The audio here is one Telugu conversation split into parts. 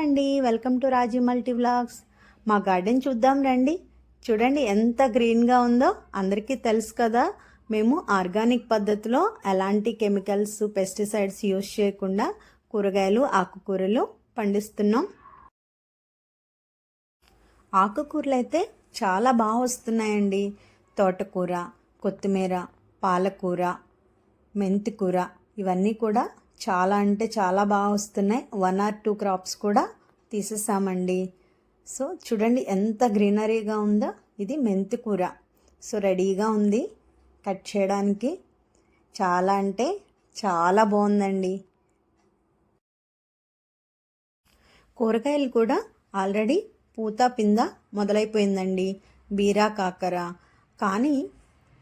అండి. Welcome to Raji multi vlogs మా గార్డెన్ చూద్దాం రండి. చూడండి ఎంత గ్రీన్గా ఉందో అందరికీ తెలుసు కదా. మేము ఆర్గానిక్ పద్ధతిలో ఎలాంటి కెమికల్స్ పెస్టిసైడ్స్ యూస్ చేయకుండా కూరగాయలు ఆకుకూరలు పండిస్తున్నాం. ఆకుకూరలు అయితే చాలా బాగా వస్తున్నాయండి. తోటకూర కొత్తిమీర పాలకూర మెంతికూర ఇవన్నీ కూడా చాలా అంటే చాలా బాగా వస్తున్నాయి. వన్ ఆర్ టూ క్రాప్స్ కూడా తీసేసామండి. సో చూడండి ఎంత గ్రీనరీగా ఉందో. ఇది మెంతికూర సో రెడీగా ఉంది. కట్ చేయడానికి చాలా అంటే చాలా బాగుందండి. కూరగాయలు కూడా ఆల్రెడీ పూత పింద మొదలైపోయిందండి. బీరా కాకర. కానీ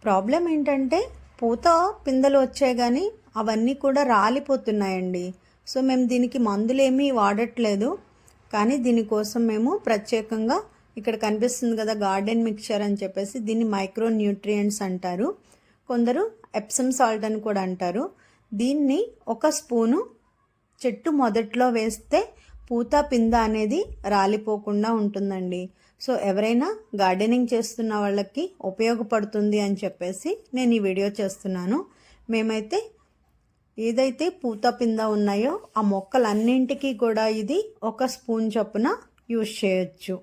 ప్రాబ్లం ఏంటంటే పూత పిందెలు వచ్చాయి కానీ అవన్నీ కూడా రాలిపోతున్నాయండి. సో మేము దీనికి మందులేమీ వాడట్లేదు. కానీ దీనికోసం మేము ప్రత్యేకంగా ఇక్కడ కనిపిస్తుంది కదా గార్డెన్ మిక్చర్ అని చెప్పేసి దీన్ని మైక్రో న్యూట్రియంట్స్ అంటారు. కొందరు ఎప్సమ్ సాల్ట్ అని కూడా అంటారు. దీన్ని ఒక స్పూను చెట్టు మొదట్లో వేస్తే పూత పింద అనేది రాలిపోకుండా ఉంటుందండి. సో ఎవరైనా గార్డెనింగ్ చేస్తున్న వాళ్ళకి ఉపయోగపడుతుంది అని చెప్పేసి నేను ఈ వీడియో చేస్తున్నాను. మేమైతే ఏదైతే పూత పింద ఉన్నాయో ఆ మొక్కలన్నింటికి కూడా ఇది ఒక స్పూన్ చొప్పున యూజ్ చేయొచ్చు.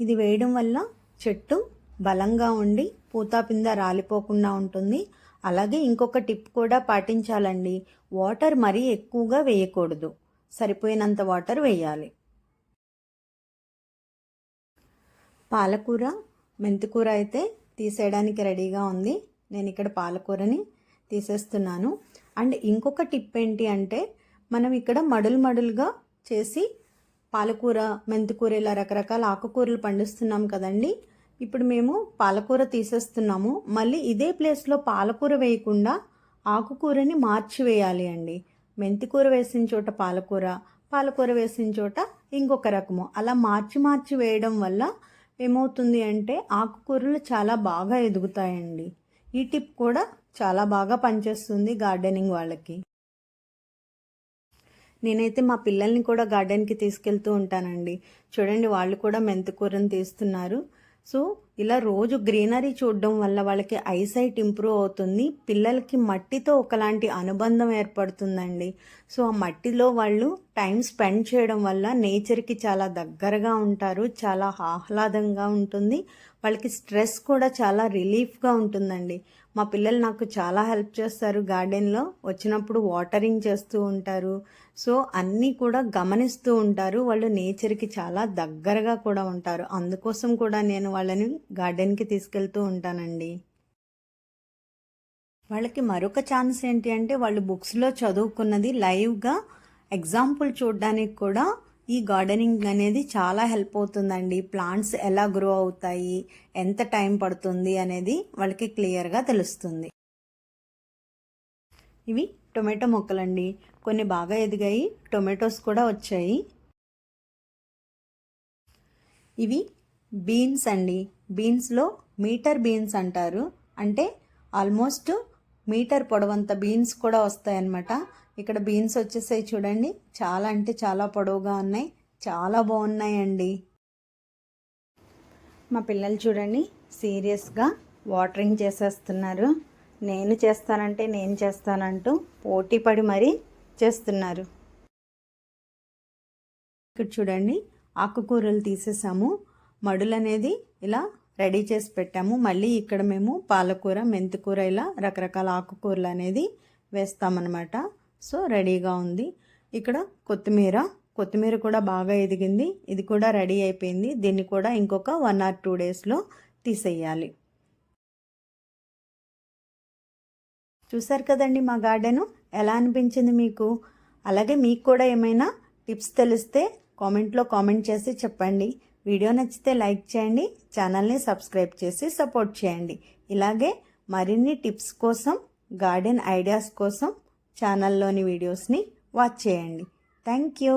ఇది వేయడం వల్ల చెట్టు బలంగా ఉండి పూత పింద రాలిపోకుండా ఉంటుంది. అలాగే ఇంకొక టిప్ కూడా పాటించాలండి. వాటర్ మరీ ఎక్కువగా వేయకూడదు. సరిపోయినంత వాటర్ వేయాలి. పాలకూర మెంతికూర అయితే తీసేయడానికి రెడీగా ఉంది. నేను ఇక్కడ పాలకూరని తీసేస్తున్నాను. అండ్ ఇంకొక టిప్ ఏంటి అంటే మనం ఇక్కడ మడులు మడులుగా చేసి పాలకూర మెంతికూర ఇలా రకరకాల ఆకుకూరలు పండిస్తున్నాం కదండి. ఇప్పుడు మేము పాలకూర తీసేస్తున్నాము. మళ్ళీ ఇదే ప్లేస్లో పాలకూర వేయకుండా ఆకుకూరని మార్చి వేయాలి అండి. మెంతికూర వేసిన చోట పాలకూర పాలకూర వేసిన చోట ఇంకొక రకము. అలా మార్చి మార్చి వేయడం వల్ల ఏమవుతుంది అంటే ఆకుకూరలు చాలా బాగా ఎదుగుతాయండి. ఈ టిప్ కూడా చాలా బాగా పనిచేస్తుంది గార్డెనింగ్ వాళ్ళకి. నేనైతే మా పిల్లల్ని కూడా గార్డెన్కి తీసుకెళ్తూ ఉంటానండి. చూడండి వాళ్ళు కూడా మెంతికూరని తీస్తున్నారు. సో ఇలా రోజు గ్రీనరీ చూడడం వల్ల వాళ్ళకి ఐసైట్ ఇంప్రూవ్ అవుతుంది. పిల్లలకి మట్టితో ఒకలాంటి అనుబంధం ఏర్పడుతుందండి. సో ఆ మట్టిలో వాళ్ళు టైం స్పెండ్ చేయడం వల్ల నేచర్కి చాలా దగ్గరగా ఉంటారు చాలా ఆహ్లాదంగా ఉంటుంది. వాళ్ళకి స్ట్రెస్ కూడా చాలా రిలీఫ్గా ఉంటుందండి. మా పిల్లలు నాకు చాలా హెల్ప్ చేస్తారు గార్డెన్లో. వచ్చినప్పుడు వాటరింగ్ చేస్తూ ఉంటారు. సో అన్నీ కూడా గమనిస్తూ ఉంటారు. వాళ్ళు నేచర్కి చాలా దగ్గరగా కూడా ఉంటారు. అందుకోసం కూడా నేను వాళ్ళని గార్డెన్కి తీసుకెళ్తూ ఉంటానండి. వాళ్ళకి మరొక ఛాన్స్ ఏంటి అంటే వాళ్ళు బుక్స్లో చదువుకున్నది లైవ్గా ఎగ్జాంపుల్ చూడడానికి కూడా ఈ గార్డెనింగ్ అనేది చాలా హెల్ప్ అవుతుందండి. ప్లాంట్స్ ఎలా గ్రో అవుతాయి ఎంత టైం పడుతుంది అనేది వాళ్ళకి క్లియర్గా తెలుస్తుంది. ఇవి టొమాటో మొక్కలండి. కొన్ని బాగా ఎదిగాయి టొమాటోస్ కూడా వచ్చాయి. ఇవి బీన్స్ అండి. బీన్స్లో మీటర్ బీన్స్ అంటారు. అంటే ఆల్మోస్ట్ మీటర్ పొడవంత బీన్స్ కూడా వస్తాయన్నమాట. ఇక్కడ బీన్స్ వచ్చేసాయి చూడండి. చాలా అంటే చాలా పొడవుగా ఉన్నాయి. చాలా బాగున్నాయండి. మా పిల్లలు చూడండి. సీరియస్గా వాటరింగ్ చేసేస్తున్నారు. నేను చేస్తానంటే నేను చేస్తానంటూ పోటీ పడి మరీ చేస్తున్నారు. ఇక్కడ చూడండి. ఆకుకూరలు తీసేసాము. మడులు అనేది ఇలా రెడీ చేసి పెట్టాము. మళ్ళీ ఇక్కడ మేము పాలకూర మెంతికూర ఇలా రకరకాల ఆకుకూరలు అనేది వేస్తామన్నమాట. సో రెడీగా ఉంది. ఇక్కడ కొత్తిమీర కొత్తిమీర కూడా బాగా ఎదిగింది. ఇది కూడా రెడీ అయిపోయింది. దీన్ని కూడా ఇంకొక వన్ ఆర్ టూ డేస్లో తీసేయాలి. చూసారు కదండి మా గార్డెను? ఎలా అనిపించింది మీకు? అలాగే మీకు కూడా ఏమైనా టిప్స్ తెలిస్తే కామెంట్లో కామెంట్ చేసి చెప్పండి. వీడియో నచ్చితే లైక్ చేయండి. ఛానల్ని సబ్స్క్రైబ్ చేసి సపోర్ట్ చేయండి. ఇలాగే మరిన్ని టిప్స్ కోసం గార్డెన్ ఐడియాస్ కోసం ఛానల్లోని వీడియోస్ని వాచ్ చేయండి. Thank you.